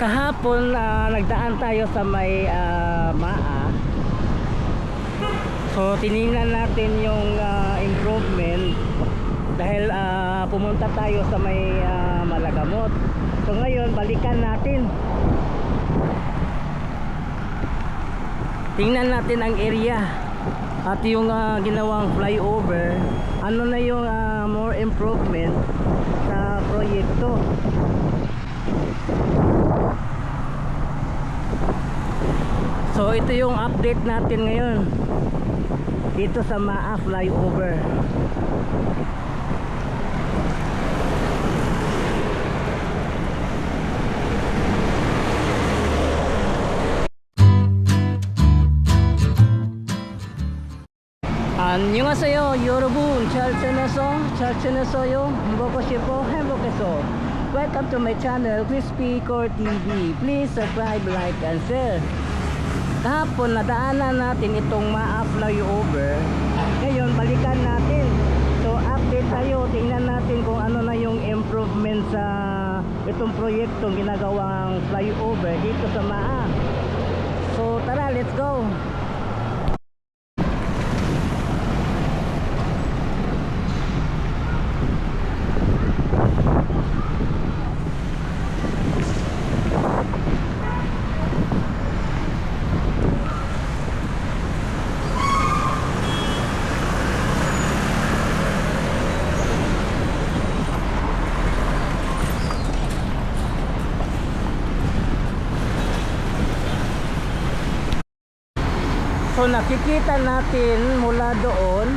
kahapon ah, nagdaan tayo sa may ah, Maa. So tiningnan natin yung ah, improvement dahil ah, pumunta tayo sa may ah, Malagamot. So ngayon balikan natin. Tingnan natin ang area at yung ah, ginawang flyover. Ano na yung ah, more improvement sa proyekto. So ito yung update natin ngayon dito sa Maa flyover. 안녕하세요 여러분 잘 지내서 잘 지내서요 먹고 싶어 행복해서 Welcome to my channel Crispy Core TV Please subscribe, like, and share Kahapon nadaanan natin itong Maa flyover. Ngayon balikan natin. So update tayo. Tingnan natin kung ano na yung improvement sa Itong proyektong ginagawang flyover dito sa Maa. So tara let's go So nakikita natin mula doon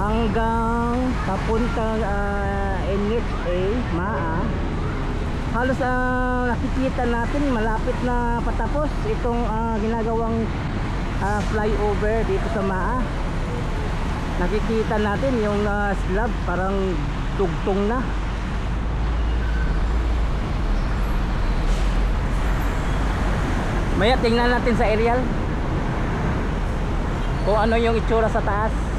hanggang papuntang uh, NHA, MAA. Halos ah, nakikita natin malapit na patapos itong ah, ginagawang ah, flyover dito sa MAA. Nakikita natin yung ah, slab parang tugtong na. Maya tingnan natin sa aerial kung ano yung itsura sa taas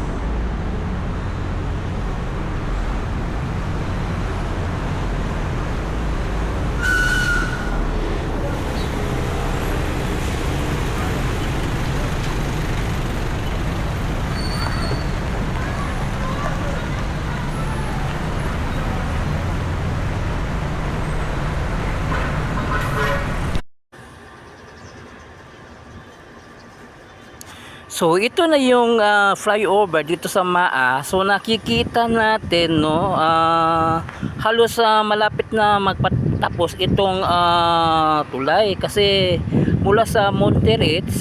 So ito na yung ah, flyover dito sa Maa. So nakikita natin no ah, halos ah, malapit na magpatapos itong ah, tulay kasi mula sa Monterits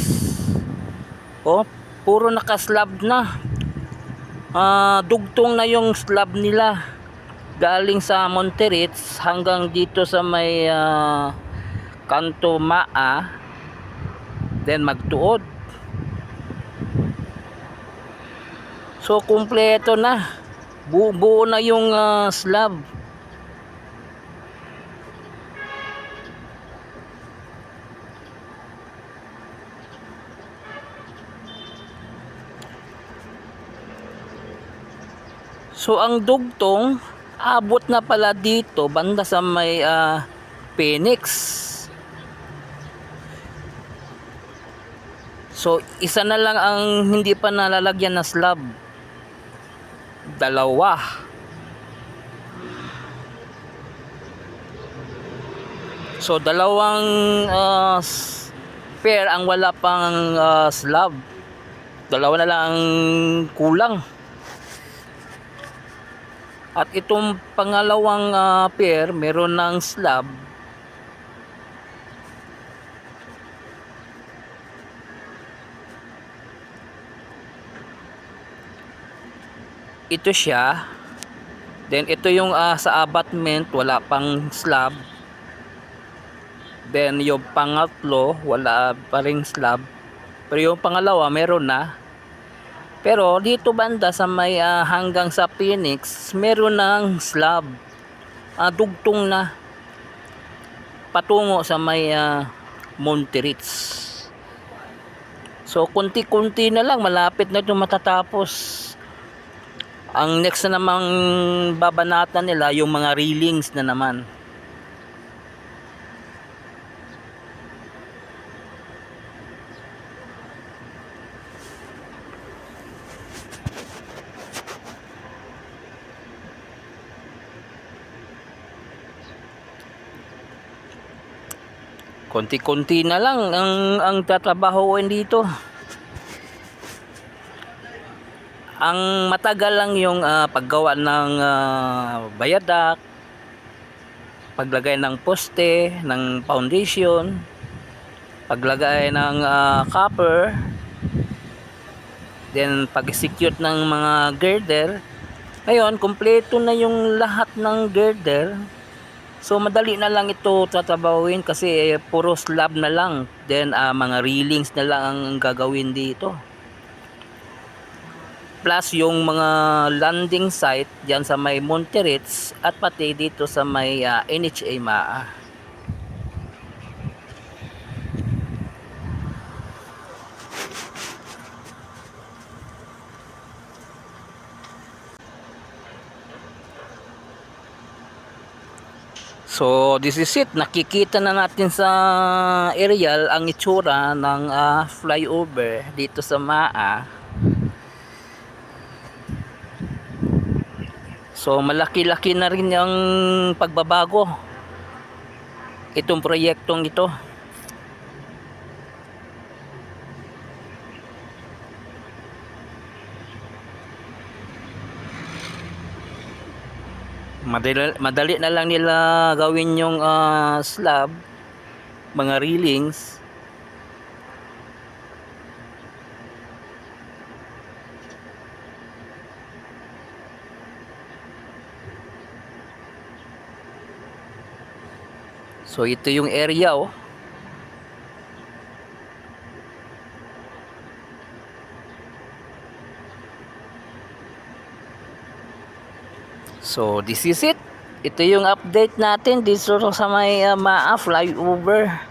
oh puro naka-slab na. Ah, dugtong na yung slab nila galing sa Monterits hanggang dito sa may ah, kanto Maa then magtuod So kumpleto na. Bu buo na yung ah, slab. So ang dugtong abot na pala dito banda sa may ah, Phoenix. So isa na lang ang hindi pa nalalagyan na slab dalawa. So dalawang uh, pair ang wala pang uh, slab. Dalawa na lang ang kulang. At itong pangalawang uh, pair meron ng slab ito siya. Then ito yung ah, sa abutment wala pang slab. Then yung pangatlo wala pa ring slab. Pero yung pangalawa meron na. Pero dito banda sa may ah, hanggang sa Phoenix meron ng slab. Ah, dugtong na. Patungo sa may ah, Monterits so kunti-kunti na lang malapit na ito matatapos ang next na namang babanatan nila yung mga railings na naman. konti-konti na lang ang ang tatrabahoin dito. Ang matagal lang yung ah, paggawa ng ah, bayadak, paglagay ng poste, ng foundation, paglagay ng ah, copper, then pag-execute ng mga girder. Ngayon, kumpleto na yung lahat ng girder. So madali na lang ito tatabawin kasi eh, puro slab na lang. Then ah, mga railings na lang ang gagawin dito. Plus yung mga landing site diyan sa may Monterits at pati dito sa may ah, NHA MAA. So this is it. Nakikita na natin sa aerial ang itsura ng ah, flyover dito sa MAA. So malaki-laki na rin ang pagbabago. Itong proyektong ito. Madali, madali na lang nila gawin yung ah, slab, mga railings. So ito yung area oh. So this is it. Ito yung update natin dito sa may uh, MAA flyover.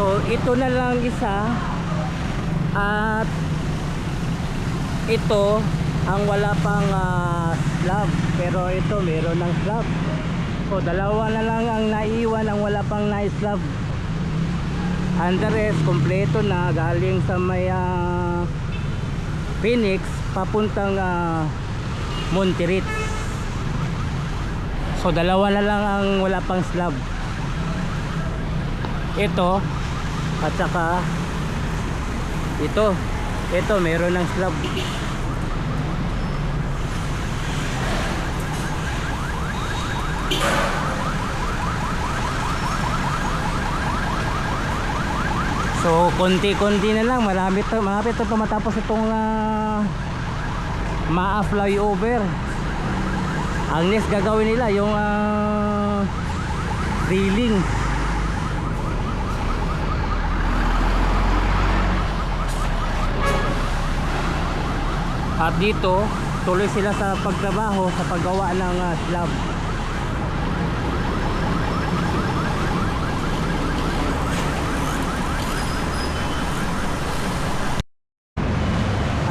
So ito na lang isa at ito ang wala pang ah, slab pero ito meron ng slab. So dalawa na lang ang naiwan ang wala pang na-slab. And the rest kompleto na galing sa may ah, Phoenix papuntang uh, Monterits. So dalawa na lang ang wala pang slab. Ito at saka ito ito meron ng slab So konti-konti na lang malapit to, malapit to matapos itong uh, MAA flyover. Ang next gagawin nila yung uh, railing. At dito, tuloy sila sa pagtrabaho sa paggawa ng ah, slab.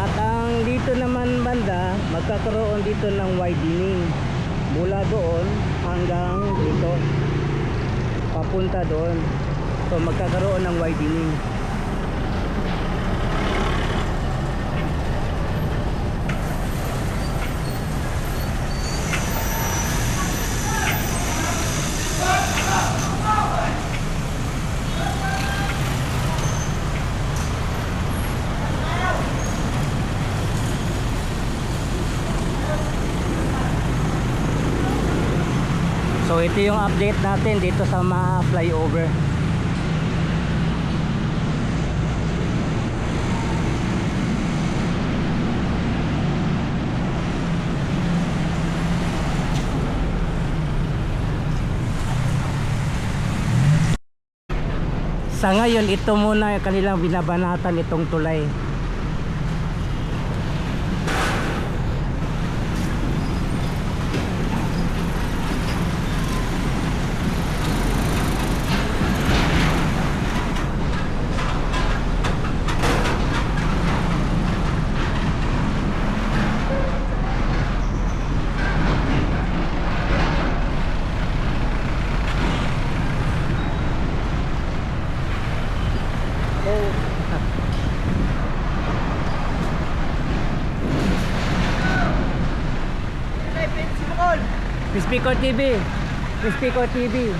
At ang dito naman banda, magkakaroon dito ng widening. Mula doon hanggang dito. Papunta doon. So magkakaroon ng widening. So ito yung update natin dito sa mga flyover. Sa ngayon, ito muna kanilang binabanatan itong tulay. Speaker TV. Speaker TV.